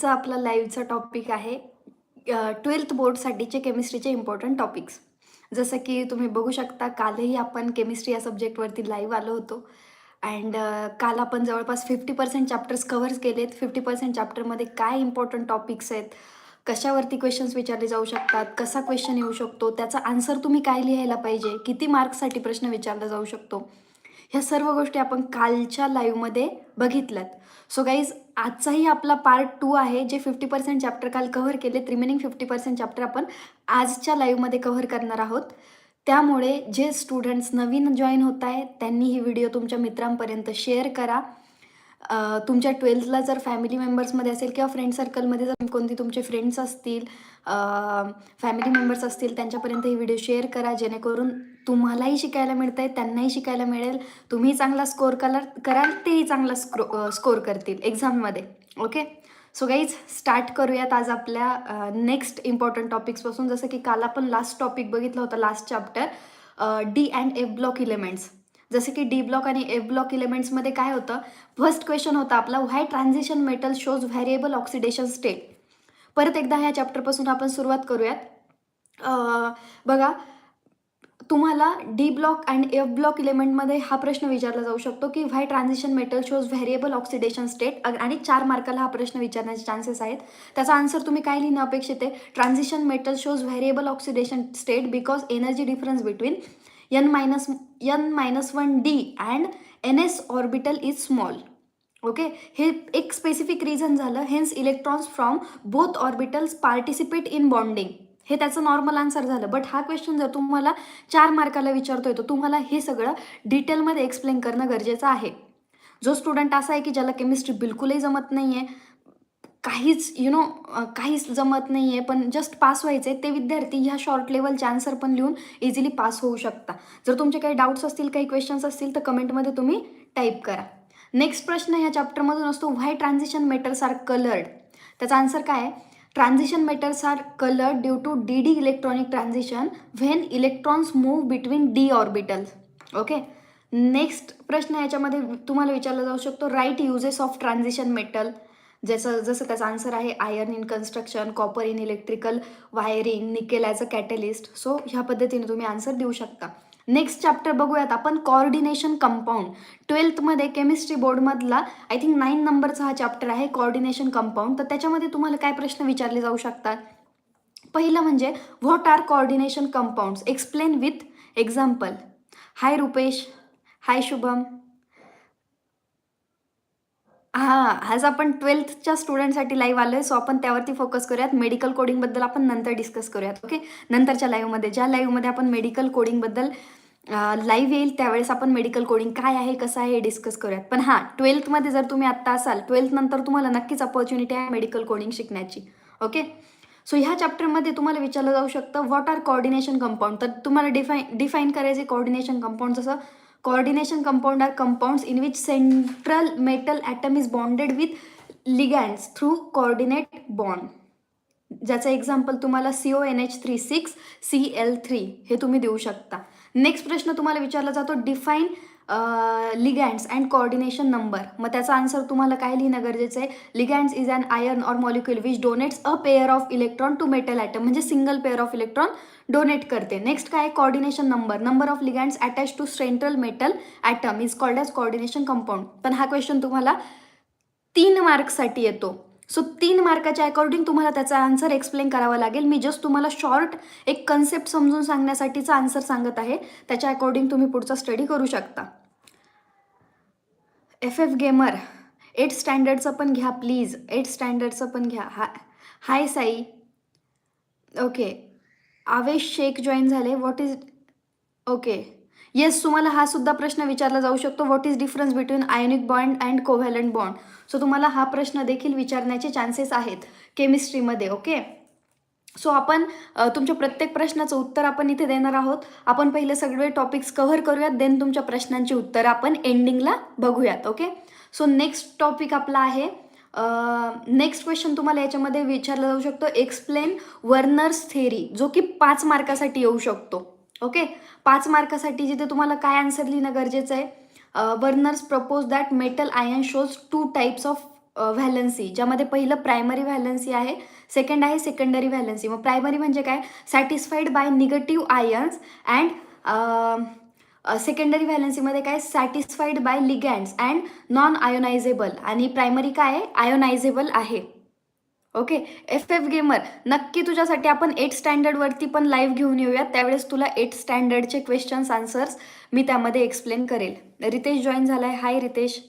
आजचा आपला लाईव्हचा टॉपिक आहे ट्वेल्थ बोर्डसाठीचे केमिस्ट्रीचे इम्पॉर्टंट टॉपिक्स जसं की तुम्ही बघू शकता कालही आपण केमिस्ट्री या सब्जेक्टवरती लाईव्ह आलो होतो. अँड काल आपण जवळपास फिफ्टी पर्सेंट चॅप्टर्स कव्हर्स केलेत. फिफ्टी पर्सेंट चॅप्टरमध्ये काय इम्पॉर्टंट टॉपिक्स आहेत? कशावरती क्वेश्चन्स विचारले जाऊ शकतात? कसा क्वेश्चन येऊ शकतो? त्याचा आन्सर तुम्ही काय लिहायला पाहिजे? किती मार्क्ससाठी प्रश्न विचारला जाऊ शकतो? ह्या सर्व गोष्टी आपण कालच्या लाईव्हमध्ये बघितल्यात. सो गाईज आजचाही आपला पार्ट टू आहे जे फिफ्टी पर्सेंट चॅप्टर काल कव्हर केले रिमेनिंग फिफ्टी पर्सेंट चॅप्टर आपण आजच्या लाईव्हमध्ये कव्हर करणार आहोत. त्यामुळे जे स्टुडंट्स नवीन जॉईन होत आहेत त्यांनी ही व्हिडिओ तुमच्या मित्रांपर्यंत शेअर करा. तुमच्या ट्वेल्थला जर फॅमिली मेंबर्समध्ये असेल किंवा फ्रेंड सर्कलमध्ये जर कोणती तुमचे फ्रेंड्स असतील फॅमिली मेंबर्स असतील त्यांच्यापर्यंत ही व्हिडिओ शेअर करा जेणेकरून तुम्हालाही शिकायला मिळतं आहे त्यांनाही शिकायला मिळेल. तुम्ही चांगला स्कोर कलर कराल तेही चांगला स्क्रो स्कोर करतील एक्झाममध्ये ओके सो गाईज स्टार्ट करूयात आज आपल्या नेक्स्ट इम्पॉर्टंट टॉपिक्सपासून जसं की काल आपण लास्ट टॉपिक बघितलं होतं last chapter D and F block elements जसे की डी ब्लॉक आणि एफ ब्लॉक इलेमेंट्समध्ये काय होतं? फर्स्ट क्वेश्चन होता आपला why transition metal shows variable oxidation state परत एकदा ह्या चॅप्टरपासून आपण सुरुवात करूयात. बघा तुम्हाला D block and F block इलेमेंटमध्ये हा प्रश्न विचारला जाऊ शकतो की why transition metal shows variable oxidation state आणि चार मार्काला हा प्रश्न विचारण्याचे चान्सेस आहेत. त्याचा आन्सर तुम्ही काय लिहिणं अपेक्षित आहे? Transition metal shows variable oxidation state because energy difference between n minus n minus one D and N S orbital is small okay हे एक स्पेसिफिक रिझन झालं. Hence electrons from both orbitals participate in bonding हे त्याचं normal answer झालं. But हा question जर तुम्हाला चार मार्काला विचारतोय तर तुम्हाला हे सगळं डिटेलमध्ये एक्सप्लेन करणं गरजेचं आहे. जो स्टुडंट असा आहे की ज्याला केमिस्ट्री बिलकुलही जमत नाही आहे काहीच यु नो काहीच जमत नाही आहे पण जस्ट पास व्हायचे ते विद्यार्थी ह्या शॉर्ट लेवलचे आन्सर पण लिहून इझिली पास होऊ शकता. जर तुमचे काही डाऊट्स असतील काही क्वेश्चन्स असतील तर कमेंटमध्ये तुम्ही टाईप करा. नेक्स्ट प्रश्न ह्या चॅप्टरमधून असतो why transition metals are coloured त्याचा आन्सर काय आहे? Transition metals are colour due to D D electronic transition when electrons move between D orbitals okay next प्रश्न याच्यामध्ये तुम्हाला विचारला जाऊ शकतो right uses of transition metal जसं जसं त्याचा आन्सर आहे iron in construction copper in electrical wiring nickel as a catalyst so ह्या पद्धतीने तुम्ही आन्सर देऊ शकता. नेक्स्ट चॅप्टर बघूयात आपण. कॉर्डिनेशन कंपाऊंड ट्वेल्थमध्ये केमिस्ट्री बोर्डमधला आय थिंक नाईन नंबरचा हा चॅप्टर आहे कॉर्डिनेशन कंपाऊंड तर त्याच्यामध्ये तुम्हाला काय प्रश्न विचारले जाऊ शकतात? पहिलं म्हणजे what are coordination compounds explain with example hi Rupesh hi Shubham हां आज आपण ट्वेल्थच्या स्टुडंटसाठी लाईव्ह आलो आहे सो आपण त्यावरती फोकस करूयात. मेडिकल कोडिंगबद्दल आपण नंतर डिस्कस करूयात ओके नंतरच्या लाईव्हमध्ये ज्या लाईव्हमध्ये आपण मेडिकल कोडिंगबद्दल लाईव्ह येईल त्यावेळेस आपण मेडिकल कोडिंग काय आहे कसं आहे हे डिस्कस करूयात. पण हां ट्वेल्थमध्ये जर तुम्ही आत्ता असाल ट्वेल्थ नंतर तुम्हाला नक्कीच अपॉर्च्युनिटी आहे मेडिकल कोडिंग शिकण्याची. ओके सो ह्या चॅप्टरमध्ये तुम्हाला विचारलं जाऊ शकतं व्हॉट आर कॉर्डिनेशन कंपाऊंड तर तुम्हाला डिफाईन डिफाईन करायचे कॉर्डिनेशन कंपाऊंड जसं coordination compound are compounds in which central metal atom is bonded with ligands through coordinate bond ज्याचं एक्झाम्पल तुम्हाला C O N H three six C L three हे तुम्ही देऊ शकता. नेक्स्ट प्रश्न तुम्हाला विचारला जातो define ligands and coordination number मग त्याचा आन्सर तुम्हाला काय लिहिणं गरजेचं आहे? Ligands is an iron or molecule which donates a pair of electron to metal atom म्हणजे single pair of electron donate करते. नेक्स्ट काय coordination number number of ligands attach to central metal atom is called as coordination compound पण हा question तुम्हाला तीन मार्क्ससाठी येतो. So तीन मार्काच्या according तुम्हाला त्याचा आन्सर एक्सप्लेन करावा लागेल. मी जस्ट तुम्हाला शॉर्ट एक कन्सेप्ट समजून सांगण्यासाठीचा आन्सर सांगत आहे. त्याच्या अकॉर्डिंग तुम्ही पुढचा स्टडी करू शकता. एफ एफ गेमर एट स्टँडर्डचं पण घ्या प्लीज एट स्टँडर्डचं पण घ्या. हा hi Sai okay Avesh Shaikh join झाले. व्हॉट इज ओके येस तुम्हाला हा सुद्धा प्रश्न विचारला जाऊ शकतो. What is difference between ionic bond and covalent bond so तुम्हाला हा प्रश्न देखील विचारण्याचे चान्सेस आहेत केमिस्ट्रीमध्ये ओके सो आपण तुमच्या प्रत्येक प्रश्नाचं उत्तर आपण इथे देणार आहोत. आपण पहिले सगळे टॉपिक्स कव्हर करूयात देन तुमच्या प्रश्नांची उत्तरं आपण एंडिंगला बघूयात ओके सो नेक्स्ट टॉपिक आपला आहे नेक्स्ट क्वेश्चन तुम्हाला याच्यामध्ये विचारला जाऊ शकतो. एक्सप्लेन वर्नर्स थेरी जो की पाच मार्कासाठी येऊ शकतो. ओके? पाच मार्कासाठी जिथे तुम्हाला काय आन्सर लिहिणं गरजेचं आहे Werner's propose that metal ion shows two types of valency ज्यामध्ये पहिलं प्रायमरी व्हॅलन्सी आहे सेकंड आहे सेकंडरी व्हॅलन्सी मग प्रायमरी म्हणजे काय? Satisfied by negative ions and secondary व्हॅलन्सीमध्ये काय? Satisfied by ligands and non ionizable आणि प्रायमरी काय आहे? आयोनायझेबल आहे. ओके? एफ एफ गेमर नक्की तुझ्यासाठी आपण एट स्टँडर्डवरती पण लाईव्ह घेऊन येऊयात. त्यावेळेस तुला एट स्टँडर्डचे क्वेश्चन्स आन्सर्स मी त्यामध्ये एक्सप्लेन करेल. रितेश जॉईन झाला आहे hi Ritesh.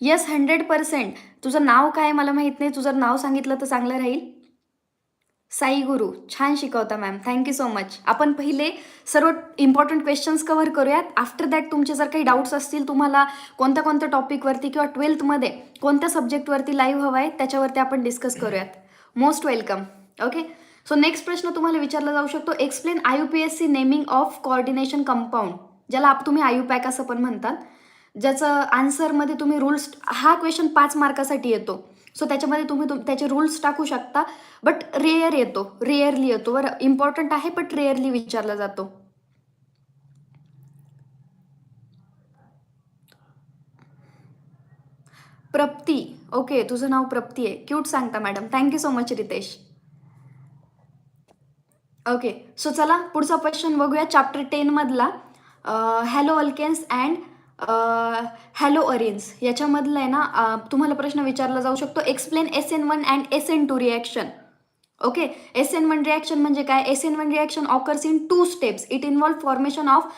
Yes hundred percent तुझं नाव काय आहे मला माहीत नाही. तुझं नाव सांगितलं तर चांगलं राहील. साई गुरु. छान शिकवता मॅम थँक्यू सो मच आपण पहिले सर्व इम्पॉर्टंट क्वेश्चन्स कव्हर करूयात. आफ्टर दॅट तुमचे जर काही डाऊट्स असतील तुम्हाला कोणत्या कोणत्या टॉपिकवरती किंवा ट्वेल्थमध्ये कोणत्या सब्जेक्टवरती लाईव्ह हवा आहे त्याच्यावरती आपण डिस्कस करूयात. Most welcome okay so next प्रश्न तुम्हाला विचारला जाऊ शकतो. Explain I U P S C naming of coordination compound ज्याला आप तुम्ही आयू पॅक असं पण म्हणतात. ज्याचं आन्सरमध्ये तुम्ही रूल्स हा क्वेश्चन पाच मार्कासाठी येतो. सो त्याच्यामध्ये तुम्ही तुम त्याचे रूल्स टाकू शकता बट रेअर येतो रेअरली येतो. बरं इम्पॉर्टंट आहे बट रेअरली विचारला जातो. प्रप्ती. ओके तुझं नाव प्रप्ती आहे. क्यूट सांगता madam thank you so much Ritesh. Okay so चला पुढचा क्वेश्चन बघूया. चॅप्टर टेनमधला haloalkanes and haloarenes याच्यामधलं आहे ना तुम्हाला प्रश्न विचारला जाऊ शकतो. Explain S N one and S N two reaction okay S N one reaction म्हणजे काय? S N one reaction occurs in two steps it involve formation of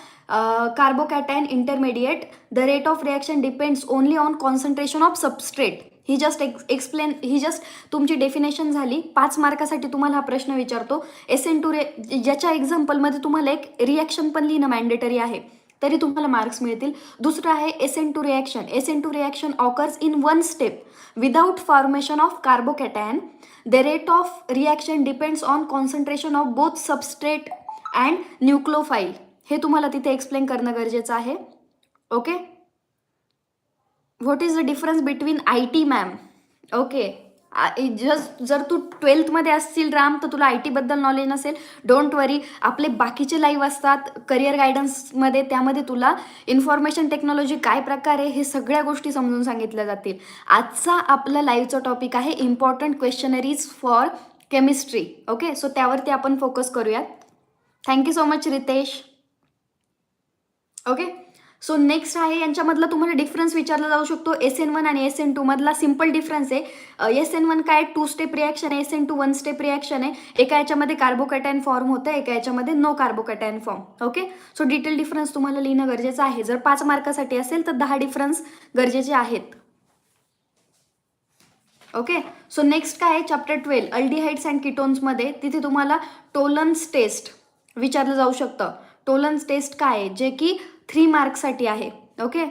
carbocation intermediate the rate of reaction depends only on concentration of substrate he just ex explain ही just तुमची definition झाली. पाच मार्कासाठी तुम्हाला हा प्रश्न विचारतो. एस एन टू रे ज्याच्या एक्झाम्पलमध्ये तुम्हाला एक रिॲक्शन पण लिहिणं मॅन्डेटरी आहे. तरी तुम्हाला मार्क्स मिळतील. दुसरं आहे S N two reaction S N two reaction occurs in one step without formation of carbocation the rate of reaction depends on concentration of both substrate and nucleophile हे तुम्हाला तिथे एक्सप्लेन करणं गरजेचं आहे. Okay what is the difference between I T ma'am okay just जर तू ट्वेल्थमध्ये असशील राम तर तुला आय टीबद्दल नॉलेज नसेल. डोंट वरी आपले बाकीचे लाईव्ह असतात करिअर गायडन्समध्ये त्यामध्ये तुला इन्फॉर्मेशन टेक्नॉलॉजी काय प्रकार आहे हे सगळ्या गोष्टी समजून सांगितल्या जातील. आजचा आपला लाईव्हचा टॉपिक आहे important questionnaires for chemistry okay so त्यावरती आपण फोकस करूयात. Thank you so much Ritesh okay so next आहे यांच्यामधला तुम्हाला डिफरन्स विचारला जाऊ शकतो. एस एन वन आणि एस एन टू मधला सिंपल डिफरन्स आहे. एस एन वन काय टू स्टेप रिॲक्शन आहे. S N two one step reaction आहे. एका याच्यामध्ये कार्बोकॅटायन फॉर्म होतं एका याच्यामध्ये no carbocation form okay so detail difference तुम्हाला लिहिणं गरजेचं आहे. जर पाच मार्कासाठी असेल तर दहा डिफरन्स गरजेचे आहेत. ओके सो नेक्स्ट काय आहे? चॅप्टर ट्वेल्व अल्डिहाइड्स अँड किटोन्समध्ये तिथे तुम्हाला टोलन्स टेस्ट विचारलं जाऊ शकतं. टोलन्स टेस्ट काय आहे? जे की थ्री मार्कसाठी आहे ओके?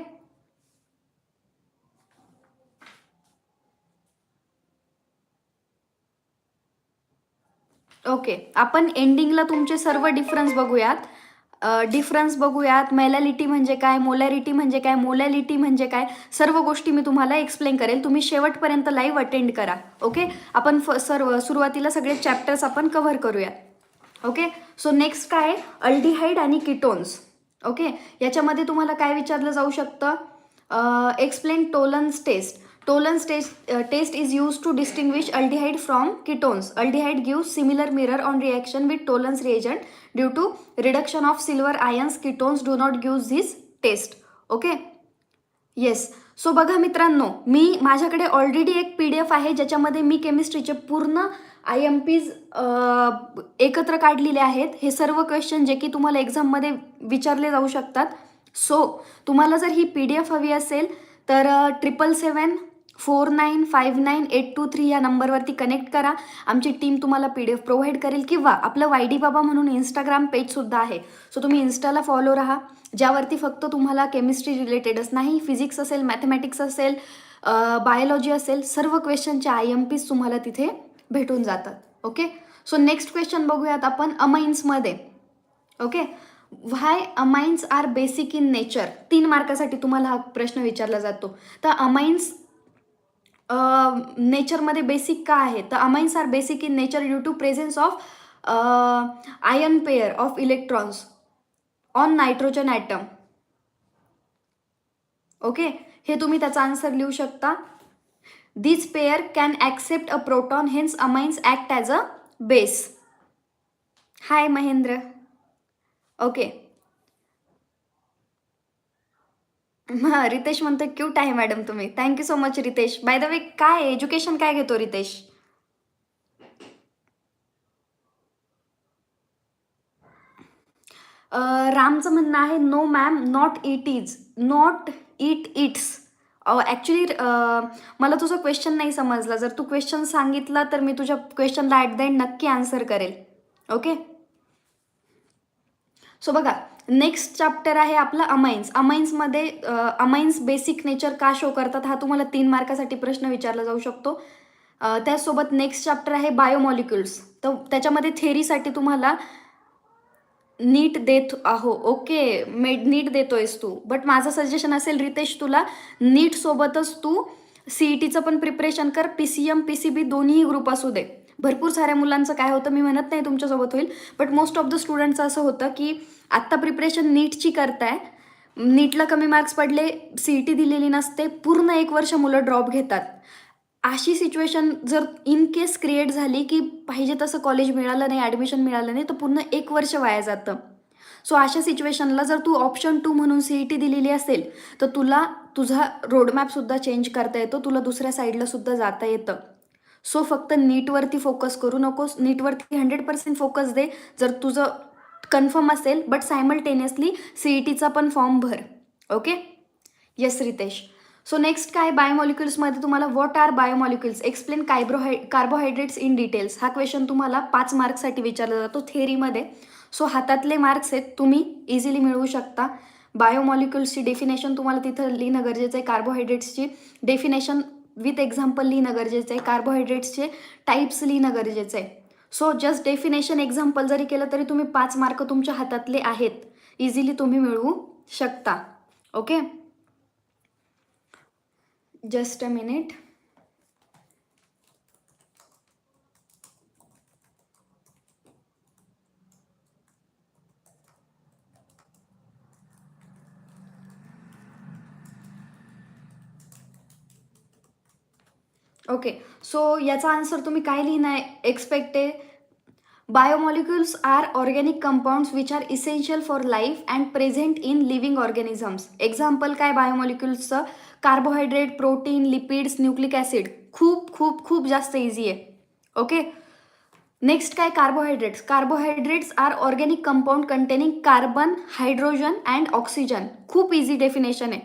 ओके आपण एंडिंगला तुमचे सर्व डिफरन्स बघूयात. डिफरन्स बघूयात. मेलॅलिटी म्हणजे काय? मोलॅरिटी म्हणजे काय? मोलॅलिटी म्हणजे काय? सर्व गोष्टी मी तुम्हाला एक्सप्लेन करेल. तुम्ही शेवटपर्यंत लाईव्ह अटेंड करा ओके? आपण फ सर्व सुरुवातीला सगळे चॅप्टर्स आपण कव्हर करूयात ओके? सो नेक्स्ट काय अल्डिहाईड आणि किटोन्स ओके? याच्यामध्ये तुम्हाला काय विचारलं जाऊ शकतं? Explain Tollens test Tollens test test is use to distinguish aldehyde from ketones aldehyde gives similar mirror on reaction with Tollens reagent due to reduction of silver ions ketones do not gives this test okay yes so बघा मित्रांनो मी माझ्याकडे already एक P D F आहे ज्याच्यामध्ये मी केमिस्ट्रीचे पूर्ण I am पीज एकत्र काढलेले आहेत. हे सर्व क्वेश्चन जे की तुम्हाला एक्झाममध्ये विचारले जाऊ शकतात. सो तुम्हाला जर ही पी डी एफ हवी असेल तर triple seven four nine five nine eight two three या नंबरवरती कनेक्ट करा. आमची टीम तुम्हाला पी डी एफ प्रोव्हाइड करेल किंवा आपलं वाय डी बाबा म्हणून इंस्टाग्राम पेजसुद्धा आहे. सो तुम्ही इन्स्टाला फॉलो राहा. ज्यावरती फक्त तुम्हाला केमिस्ट्री रिलेटेडच नाही फिजिक्स असेल मॅथमॅटिक्स असेल बायोलॉजी असेल सर्व क्वेश्चनचे आय एम पीज तुम्हाला तिथे भेटून जातात. ओके? सो नेक्स्ट क्वेश्चन बघूयात आपण अमाइन्समध्ये okay? Why amines are basic in nature तीन मार्कासाठी तुम्हाला हा प्रश्न विचारला जातो. तर अमाइन्स नेचरमध्ये बेसिक का आहे? तर amines are basic in nature due to presence of ion pair of electrons on nitrogen atom okay हे तुम्ही त्याचा आन्सर लिहू शकता. This pair can accept a proton hence amines act as a base hi Mahendra. Okay हां रितेश म्हणतो cute आहे madam तुम्ही. Thank you so much Ritesh. By the way काय एज्युकेशन काय घेतो रितेश? अ, रामचं म्हणणं आहे no ma'am not it is not it it's actually मला तुझा क्वेश्चन नाही समजला. जर तू क्वेश्चन सांगितला तर मी तुझ्या क्वेश्चनला ॲट द एंड नक्की आन्सर करेल. ओके सो बघा नेक्स्ट चॅप्टर आहे आपला अमाइन्स अमाइन्समध्ये अमाइन्स बेसिक नेचर का शो करतात हा तुम्हाला तीन मार्कासाठी प्रश्न विचारला जाऊ शकतो. त्यासोबत त्याचसोबत नेक्स्ट चॅप्टर आहे बायोमॉलिक्युल्स तर त्याच्यामध्ये थेरीसाठी तुम्हाला नीट देत आहो. ओके मेड नीट देतोयस तू. बट माझं सजेशन असेल रितेश तुला नीट सोबतच तू सी ई टीचं पण प्रिपरेशन कर. P C M P C B दोन्ही ग्रुप असू दे. भरपूर साऱ्या मुलांचं काय होतं मी म्हणत नाही तुमच्यासोबत होईल बट मोस्ट ऑफ द स्टुडंटचं असं होतं की आत्ता प्रिपरेशन नीटची करताय नीटला कमी मार्क्स पडले सी ई टी दिलेली नसते पूर्ण एक वर्ष मुलं ड्रॉप घेतात. अशी सिच्युएशन जर इन केस क्रिएट झाली की पाहिजे तसं कॉलेज मिळालं नाही ॲडमिशन मिळालं नाही तर पूर्ण एक वर्ष वाया जातं. सो अशा सिच्युएशनला जर तू ऑप्शन टू म्हणून सी ई टी दिलेली असेल तर तुला तुझा रोडमॅपसुद्धा चेंज करता येतो तुला दुसऱ्या साईडलासुद्धा जाता येतं. सो फक्त नीटवरती फोकस करू नकोस. नीटवरती हंड्रेड पर्सेंट फोकस दे. जर तुझं कन्फर्म असेल बट सायमल्टेनियसली सी ई टीचा पण फॉर्म भर. Okay yes Ritesh so next काय? बायोमॉलिक्युल्समध्ये तुम्हाला what are biomolecules explain carbohy carbohydrates in details हा क्वेश्चन तुम्हाला पाच मार्क्ससाठी विचारला जातो थेरीमध्ये सो हातातले मार्क्स आहेत तुम्ही इझिली मिळवू शकता. बायोमॉलिक्युल्सची डेफिनेशन तुम्हाला तिथं लिहिणं गरजेचं आहे. कार्बोहायड्रेट्सची डेफिनेशन विथ एक्झाम्पल लिहिणं गरजेचं आहे. कार्बोहायड्रेट्सचे टाईप्स लिहिणं गरजेचं आहे. सो जस्ट डेफिनेशन एक्झाम्पल जरी केलं तरी तुम्ही पाच मार्क तुमच्या हातातले आहेत. इझिली तुम्ही मिळवू शकता. Okay just a minute okay so याचा आन्सर तुम्ही काय लिहिणं आहे? एक्सपेक्ट आहे biomolecules are organic compounds which are essential for life and present in living organisms example काय बायोमॉलिक्युल्सचं carbohydrate protein lipids nucleic acid खूप खूप खूप जास्त इझी आहे. ओके नेक्स्ट काय? Carbohydrates carbohydrates are organic compound containing carbon hydrogen and oxygen खूप easy definition आहे.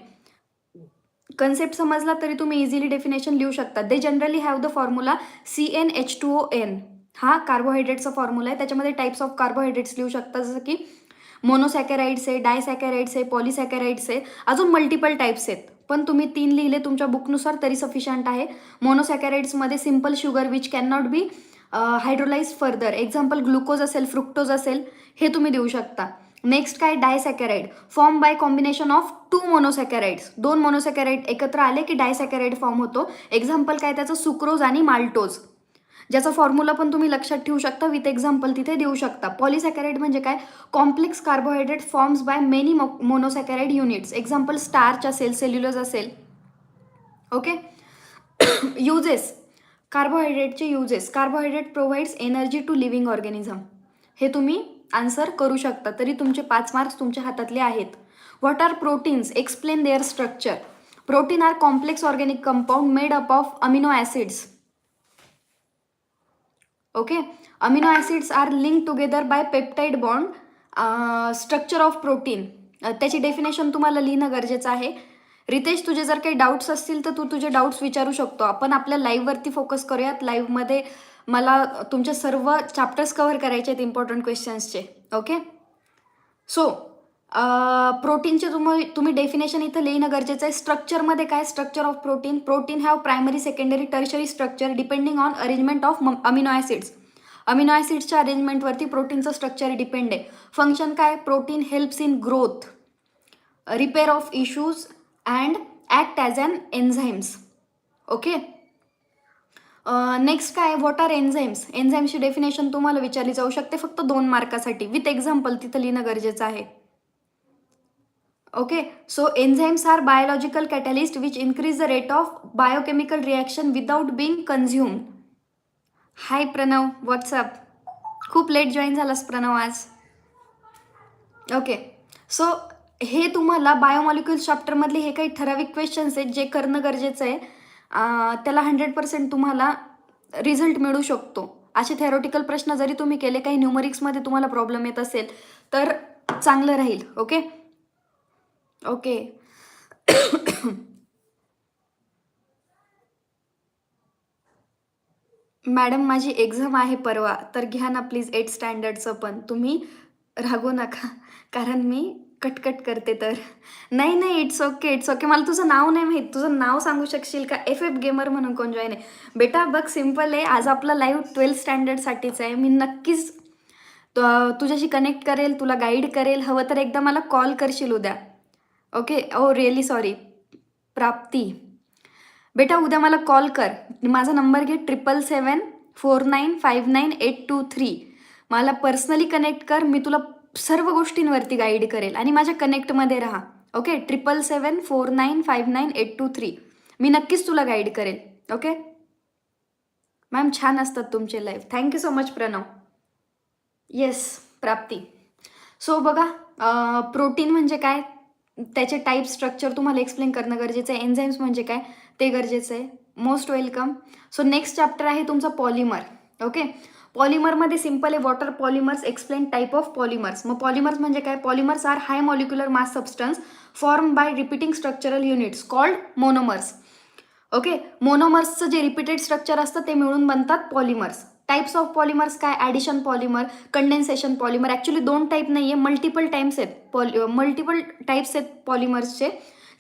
Concept समजला तरी तुम्ही इझिली डेफिनेशन लिहू शकता. They generally have the formula C N H two O N हा कार्बोहायड्रेटचा फॉर्म्युला आहे. त्याच्यामध्ये टाईप्स ऑफ कार्बोहायड्रेट्स लिहू शकता. जसं की मोनोसॅकॅराइड्स आहे डायसॅकॅराइड्स आहे पॉलिसॅकॅराइड्स आहे. अजून मल्टिपल टाईप्स आहेत. पण तुम्ही तीन लिहिले तुमच्या बुकनुसार तरी सफिशियंट आहे. मोनोसॅकॅराइड्समध्ये simple sugar which can not be hydrolyse further example glucose असेल फ्रुक्टोज असेल हे तुम्ही देऊ शकता. नेक्स्ट काय? Disaccharide. Form by combination of two monosaccharides. दोन मोनोसॅकॅराइड एकत्र आले की डायसॅकॅराइड फॉर्म होतो. एक्झाम्पल काय? त्याचं सुक्रोज आणि माल्टोज. ज्याचा फॉर्म्युला पण तुम्ही लक्षात ठेवू शकता. विथ एक्झाम्पल तिथे देऊ शकता. पॉलिसॅकॅराइड म्हणजे काय? Complex carbohydrate forms by many monosaccharide units example starch असेल सेल्युलोज असेल. Okay uses कार्बोहायड्रेटचे uses carbohydrate provides energy to living organism हे तुम्ही आन्सर करू शकता. तरी तुमचे पाच मार्क्स तुमच्या हातातले आहेत. What are proteins explain their structure protein are complex organic compound made up of amino acids okay amino acids are link together by peptide bond structure of protein त्याची डेफिनेशन तुम्हाला लिहिणं गरजेचं आहे. रितेश तुझे जर काही डाऊट्स असतील तर तू तुझे डाऊट्स विचारू शकतो. आपण आपल्या लाईव्हवरती फोकस करूयात. लाईव्हमध्ये मला तुमचे सर्व चॅप्टर्स कव्हर करायचे आहेत इम्पॉर्टंट क्वेश्चन्सचे ओके सो प्रोटीनचे तुम्ही तुम्ही डेफिनेशन इथं लिहिणं गरजेचं आहे. स्ट्रक्चरमध्ये काय? Structure of protein protein have primary secondary tertiary structure depending on arrangement of amino acids amino ॲसिड्सच्या अरेंजमेंटवरती प्रोटीनचं स्ट्रक्चर डिपेंड आहे. फंक्शन काय? Protein helps in growth repair of issues and act as an enzymes okay next काय? What are enzymes एन्झाईम्सची definition तुम्हाला विचारली जाऊ शकते फक्त दोन मार्कासाठी. विथ एक्झाम्पल तिथं लिहिणं गरजेचं आहे. Okay so enzymes are biological catalyst which increase the rate of biochemical reaction without being consume hi Pranav what's up खूप लेट जॉईन झालास प्रणव आज. ओके सो हे तुम्हाला बायोमॉलिक्युल चॅप्टरमधले हे काही ठराविक क्वेश्चन्स आहेत जे करणं गरजेचं आहे. त्याला हंड्रेड पर्सेंट तुम्हाला रिझल्ट मिळू शकतो. असे थेरोटिकल प्रश्न जरी तुम्ही केले काही न्यूमरिक्समध्ये तुम्हाला प्रॉब्लेम येत असेल तर चांगलं राहील ओके ओके मॅडम माझी एक्झाम आहे परवा तर घ्या ना प्लीज एट स्टँडर्डचं पण. तुम्ही रागू नका कारण मी कटकट करते तर. नाही नाही इट्स ओके इट्स ओके मला तुझं नाव नाही माहीत. तुझं नाव सांगू शकशील का? एफ एफ गेमर म्हणून कोण जॉईन आहे? बेटा बघ सिंपल आहे. आज आपला लाईव्ह ट्वेल्थ स्टँडर्डसाठीच आहे. मी नक्कीच तुझ्याशी कनेक्ट करेल तुला गाईड करेल. हवं तर एकदा मला कॉल करशील उद्या. ओके ओ रिअली सॉरी प्राप्ती. बेटा उद्या मला कॉल कर. माझा नंबर घे triple seven four nine five nine eight two three मला पर्सनली कनेक्ट कर. मी तुला सर्व गोष्टींवरती गाईड करेल. आणि माझ्या कनेक्टमध्ये राहा. Okay triple seven four nine five nine eight two three मी नक्कीच तुला गाईड करेल. ओके मॅम छान असतात तुमचे life thank you so much Pranav. Yes Prapti. So बघा प्रोटीन म्हणजे काय? त्याचे टाईप स्ट्रक्चर तुम्हाला एक्सप्लेन करणं गरजेचं आहे. एन्झाईम्स म्हणजे काय? ते गरजेचं आहे. Most welcome so next chapter आहे तुमचा पॉलिमर ओके पॉलिमरमध्ये सिंपल आहे water polymers explain type of polymers मग पॉलिमर्स म्हणजे काय? Polymers are high molecular mass substance form by repeating structural units called monomers okay मोनोमर्सचं जे रिपीटेड स्ट्रक्चर असतं ते मिळून बनतात पॉलिमर्स टाईप्स ऑफ पॉलिमर्स काय? Addition polymer condensation polymer actually दोन टाईप नाही आहे मल्टिपल टाईम्स आहेत. पॉलि मल्टिपल टाईप्स आहेत पॉलिमर्सचे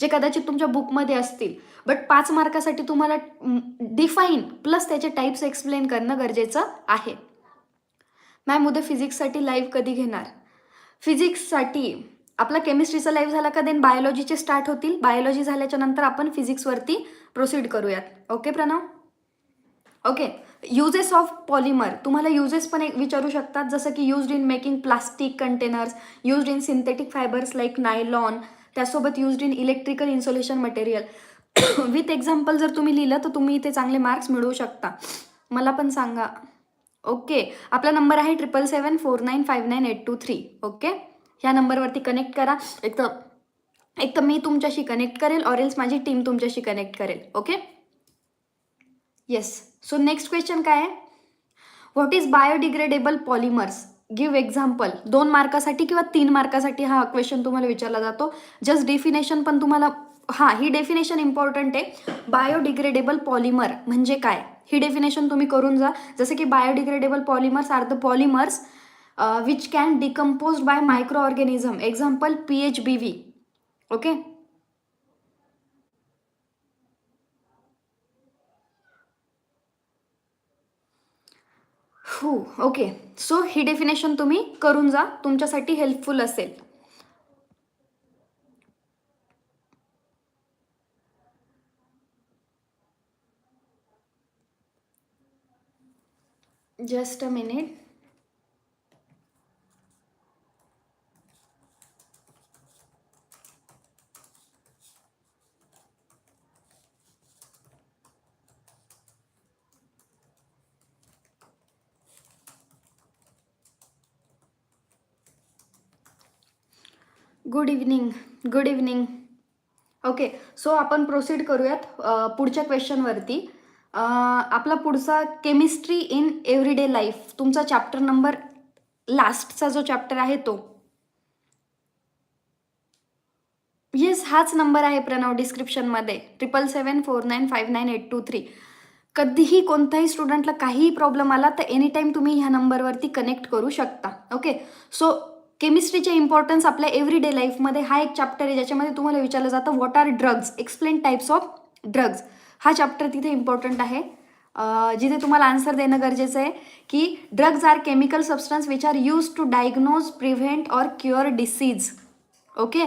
जे कदाचित तुमच्या बुकमध्ये असतील. बट पाच मार्कासाठी तुम्हाला डिफाईन प्लस त्याचे टाईप्स एक्सप्लेन करणं गरजेचं आहे. मॅम उद्या फिजिक्ससाठी लाईव्ह कधी घेणार? फिजिक्ससाठी आपला केमिस्ट्रीचा लाईव्ह झाला का देन बायोलॉजीचे स्टार्ट होतील? बायोलॉजी झाल्याच्यानंतर आपण फिजिक्सवरती प्रोसीड करूयात. Okay Pranav? Okay uses of polymer तुम्हाला युजेस पण एक विचारू शकतात. जसं की used in making plastic containers used in synthetic fibres like nylon त्यासोबत used in electrical insulation material with example जर तुम्ही लिहिलं तर तुम्ही इथे चांगले मार्क्स मिळवू शकता. मला पण सांगा. ओके आपला नंबर आहे triple seven four nine five nine eight two three okay ह्या नंबरवरती कनेक्ट करा. एक तर एक तर मी तुमच्याशी कनेक्ट करेल ऑरेल्स माझी टीम तुमच्याशी कनेक्ट करेल. Okay yes so next question काय आहे? What is biodegradable polymers give example दोन मार्कासाठी किंवा तीन मार्कासाठी हा क्वेश्चन तुम्हाला विचारला जातो. जस्ट डेफिनेशन पण तुम्हाला हां ही डेफिनेशन इम्पॉर्टंट आहे. बायोडिग्रेडेबल पॉलिमर म्हणजे काय? ही डेफिनेशन तुम्ही करून जा. जसं की biodegradable polymers are the polymers which can decompose by microorganism example P H B V okay हो ओके सो ही डेफिनेशन तुम्ही करून जा. तुमच्यासाठी हेल्पफुल असेल. Just a minute good evening good evening okay so आपण प्रोसीड करूयात पुढच्या क्वेश्चनवरती आपला पुढचा केमिस्ट्री इन एव्हरीडे लाईफ तुमचा चॅप्टर नंबर लास्टचा जो चॅप्टर आहे तो. येस हाच नंबर आहे प्रणव डिस्क्रिप्शनमध्ये triple seven four nine five nine eight two three कधीही कोणत्याही स्टुडंटला काहीही प्रॉब्लेम आला तर एनी टाईम तुम्ही ह्या नंबरवरती कनेक्ट करू शकता. ओके सो केमिस्ट्रीचे इम्पॉर्टन्स आपल्या एव्हरीडे लाईफमध्ये हा एक चॅप्टर आहे ज्याच्यामध्ये तुम्हाला विचारलं जातं what are drugs explain types of drugs हा चॅप्टर तिथे इम्पॉर्टंट आहे. जिथे तुम्हाला आन्सर देणं गरजेचं आहे की drugs are chemical substance which are use to diagnose prevent or cure disease okay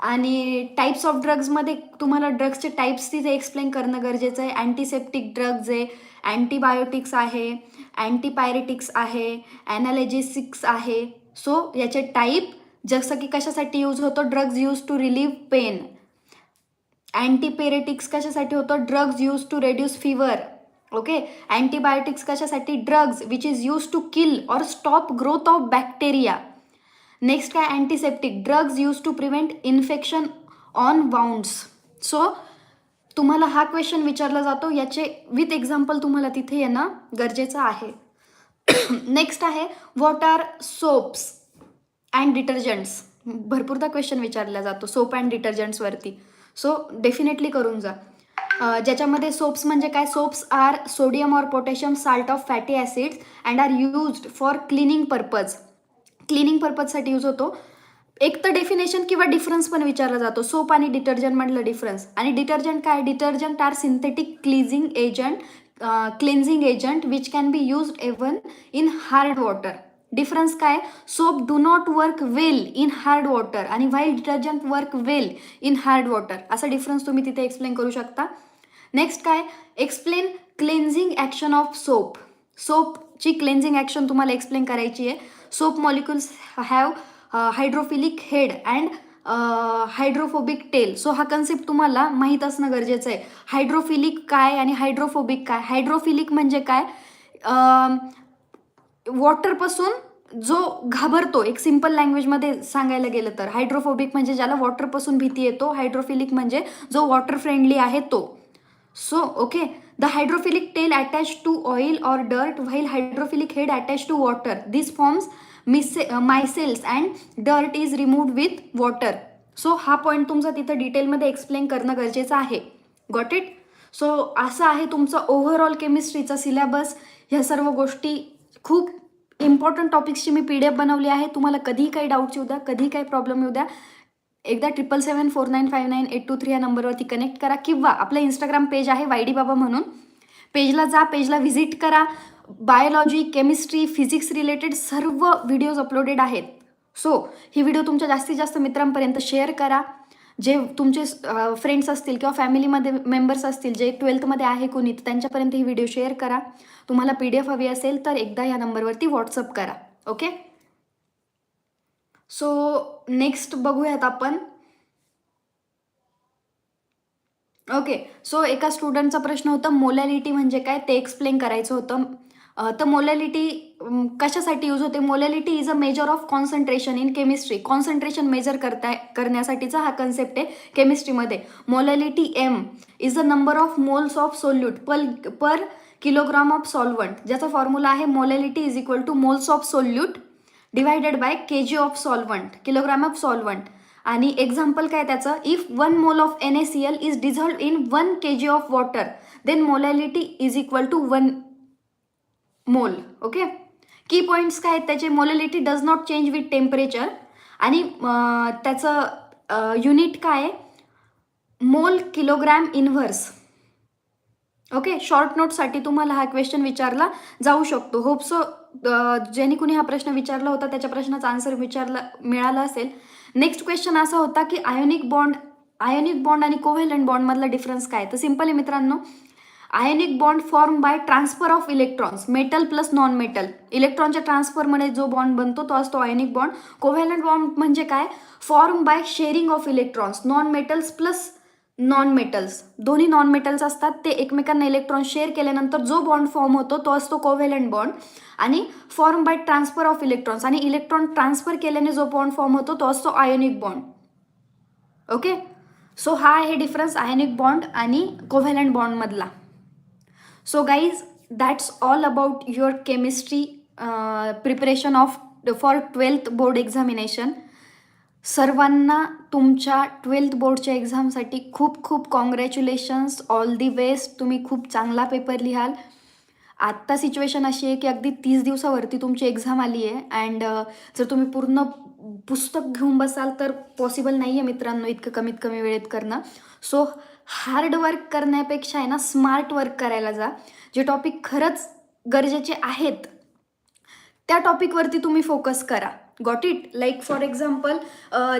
आणि टाईप्स ऑफ ड्रग्जमध्ये तुम्हाला ड्रग्सचे टाईप्स तिथे एक्सप्लेन करणं गरजेचं आहे. अँटीसेप्टिक ड्रग्ज आहे अँटीबायोटिक्स आहे अँटीपायरेटिक्स आहे ॲनालेजेसिक्स आहे. सो याचे टाईप जसं की कशासाठी यूज होतो? Drugs use to relieve pain antipyretics कशासाठी होतं? Drugs use to reduce fever okay antibiotics कशासाठी? Drugs which is use to kill or stop growth of bacteria next काय antiseptic drugs use to prevent infection on wounds so तुम्हाला हा question विचारला जातो. याचे with example तुम्हाला तिथे येणं गरजेचं आहे. नेक्स्ट आहे what are soaps and detergents भरपूरदा क्वेश्चन विचारला जातो सोप अँड डिटर्जंट्सवरती सो डेफिनेटली करून जा. ज्याच्यामध्ये सोप्स म्हणजे काय? Soaps are sodium or potassium salt of fatty acids and are used for cleaning purpose cleaning पर्पजसाठी use होतो. एक तर डेफिनेशन किंवा डिफरन्स पण विचारला जातो. सोप आणि डिटर्जंट म्हटलं डिफरन्स आणि डिटर्जंट काय? Detergent are synthetic cleansing agent cleansing agent which can be use even in hard water difference काय? Soap do not work well in hard water आणि while detergent work well in hard water असा difference तुम्ही तिथे explain करू शकता. Next काय? Explain cleansing action of soap सोपची cleansing action तुम्हाला explain करायची आहे. Soap molecules have hydrophilic head and hydrophobic tail so हा कन्सेप्ट तुम्हाला माहीत असणं गरजेचं आहे. हायड्रोफिलिक काय आणि हायड्रोफोबिक काय? हायड्रोफिलिक म्हणजे काय? वॉटरपासून जो घाबरतो एक सिंपल लँग्वेजमध्ये सांगायला गेलं तर. हायड्रोफोबिक म्हणजे ज्याला वॉटरपासून भीती येतो हायड्रोफिलिक म्हणजे जो वॉटर फ्रेंडली आहे तो. So okay the hydrophilic tail attach to oil or dirt while hydrophilic head attach to water this forms mice micelles and dirt is removed with water so हा point तुमचा तिथं डिटेलमध्ये explain करणं गरजेचं आहे. Got it so असं आहे तुमचं ओव्हरऑल केमिस्ट्रीचा सिलेबस ह्या सर्व गोष्टी खूप इम्पॉर्टंट टॉपिक्सची मी पी डी एफ बनवली आहे. तुम्हाला कधीही काही डाऊट्स येऊ द्या कधीही काही प्रॉब्लेम येऊ द्या एकदा triple seven four nine five nine eight two three या नंबरवरती कनेक्ट करा. किंवा आपलं इंस्टाग्राम पेज आहे वाय डी बाबा म्हणून. पेजला जा पेजला व्हिजिट करा. बायोलॉजी केमिस्ट्री फिजिक्स रिलेटेड सर्व व्हिडिओज अपलोडेड आहेत. सो ही व्हिडिओ तुमच्या जास्तीत जास्त मित्रांपर्यंत शेअर करा. जे तुमचे फ्रेंड्स असतील किंवा फॅमिलीमध्ये मेंबर्स असतील जे ट्वेल्थमध्ये आहे कोणी तर त्यांच्यापर्यंत ही व्हिडिओ शेअर करा. तुम्हाला पी डी एफ हवी असेल तर एकदा या नंबरवरती व्हॉट्सअप करा. ओके? सो नेक्स्ट बघूयात आपण. ओके सो एका स्टुडंटचा प्रश्न होता मोलॅलिटी म्हणजे काय? ते एक्सप्लेन करायचं होतं. तर मोलॅलिटी कशासाठी यूज होते? Molality is a measure of concentration in chemistry concentration measure करता करण्यासाठीचा हा कन्सेप्ट आहे केमिस्ट्रीमध्ये molality M is a number of moles of solute per per kilogram of solvent ज्याचा फॉर्म्युला आहे molality is equal to moles of solute divided by K G of solvent kilogram of solvent आणि example काय त्याचं? If one mole of N A C L is dissolve in one K G of water then molality is equal to one mole okay key points काय आहेत त्याचे? Molality does not change with temperature आणि त्याचं unit काय आहे? Mole kilogram inverse okay short नोटसाठी तुम्हाला हा question विचारला जाऊ शकतो. होप सो ज्यांनी कुणी हा प्रश्न विचारला होता त्याच्या प्रश्नाचा आन्सर विचारला मिळाला असेल. नेक्स्ट क्वेश्चन असा होता की आयोनिक बॉन्ड आयोनिक बॉन्ड आणि कोव्हेलंट बॉन्डमधला डिफरन्स काय तर सिंपल आहे मित्रांनो. Ionic bond form by transfer of electrons metal plus non metal. इलेक्ट्रॉनच्या ट्रान्सफरमध्ये जो बॉन्ड बनतो तो असतो आयनिक बॉन्ड. कोव्हॅलंट बॉन्ड म्हणजे काय? Form by sharing of electrons non metals plus non metals. दोन्ही नॉन मेटल्स असतात ते एकमेकांना इलेक्ट्रॉन शेअर केल्यानंतर जो बॉन्ड फॉर्म होतो तो असतो कोव्हॅलंट बॉन्ड. आणि form by transfer of electrons आणि इलेक्ट्रॉन ट्रान्सफर केल्याने जो बॉन्ड फॉर्म होतो तो असतो आयोनिक बॉन्ड. ओके? सो हा आहे डिफरन्स आयोनिक बॉन्ड आणि covalent बॉन्डमधला. So guys that's all about your chemistry preparation of for twelfth board examination सर्वांना तुमच्या ट्वेल्थ बोर्डच्या एक्झामसाठी खूप खूप कॉंग्रॅच्युलेशन्स ऑल दी बेस्ट तुम्ही खूप चांगला पेपर लिहाल. आत्ता सिच्युएशन अशी आहे की अगदी तीस दिवसावरती तुमची एक्झाम आली आहे अँड जर तुम्ही पूर्ण पुस्तक घेऊन बसाल तर पॉसिबल नाही आहे मित्रांनो इतकं कमीत कमी वेळेत करणं. सो हार्ड वर्क करण्यापेक्षा आहे ना स्मार्ट वर्क करायला जा. जे टॉपिक खरंच गरजेचे आहेत त्या टॉपिकवरती तुम्ही फोकस करा. Got it like for example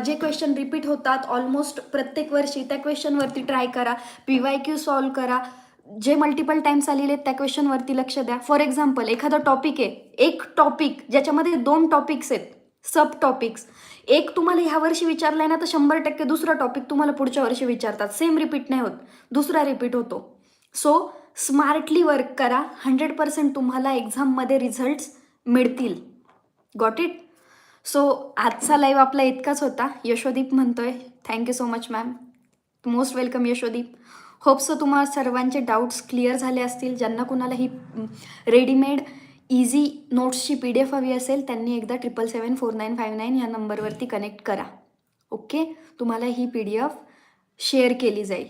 जे क्वेश्चन रिपीट होतात ऑलमोस्ट प्रत्येक वर्षी त्या क्वेश्चनवरती ट्राय करा. पी वाय क्यू सॉल्व करा. जे मल्टिपल टाइम्स आलेले आहेत त्या क्वेश्चनवरती लक्ष द्या. फॉर एक्झाम्पल एखादा टॉपिक आहे एक टॉपिक ज्याच्यामध्ये दोन टॉपिक्स आहेत सब टॉपिक्स एक तुम्हाला ह्या वर्षी विचारलाय ना तर शंभर टक्के दुसरा टॉपिक तुम्हाला पुढच्या वर्षी विचारतात. सेम रिपीट नाही होत. दुसरा रिपीट होतो. सो स्मार्टली वर्क करा. हंड्रेड पर्सेंट तुम्हाला एक्झाममध्ये रिझल्ट्स मिळतील. गॉट इट सो आजचा लाईव्ह आपला इतकाच होता. यशोदीप म्हणतोय. Thank you so much ma'am most welcome Yashodeep. Hope तुम्हाला सर्वांचे डाऊट्स क्लिअर झाले असतील. ज्यांना कुणाला ही रेडीमेड इझी नोट्सची पी डी एफ हवी असेल त्यांनी एकदा triple seven four nine five nine ह्या नंबरवरती कनेक्ट करा. ओके तुम्हाला ही पी डी एफ शेअर केली जाईल.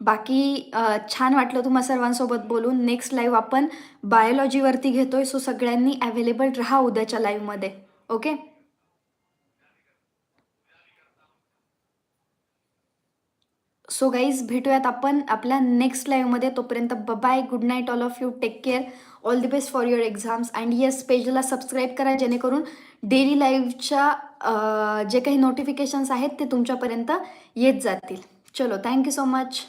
बाकी छान वाटलं तुम्हा सर्वांसोबत बोलून. नेक्स्ट लाईव्ह आपण बायोलॉजीवरती घेतोय सो सगळ्यांनी अवेलेबल राहा उद्याच्या लाईव्हमध्ये ओके सो गाईज भेटूयात आपण आपल्या नेक्स्ट लाईव्हमध्ये तोपर्यंत bye good night all of you take care all the best for your exams and yes पेजला subscribe करा जेणेकरून डेली लाईव्हच्या जे काही नोटिफिकेशन्स आहेत ते तुमच्यापर्यंत येत जातील. चलो थँक्यू सो मच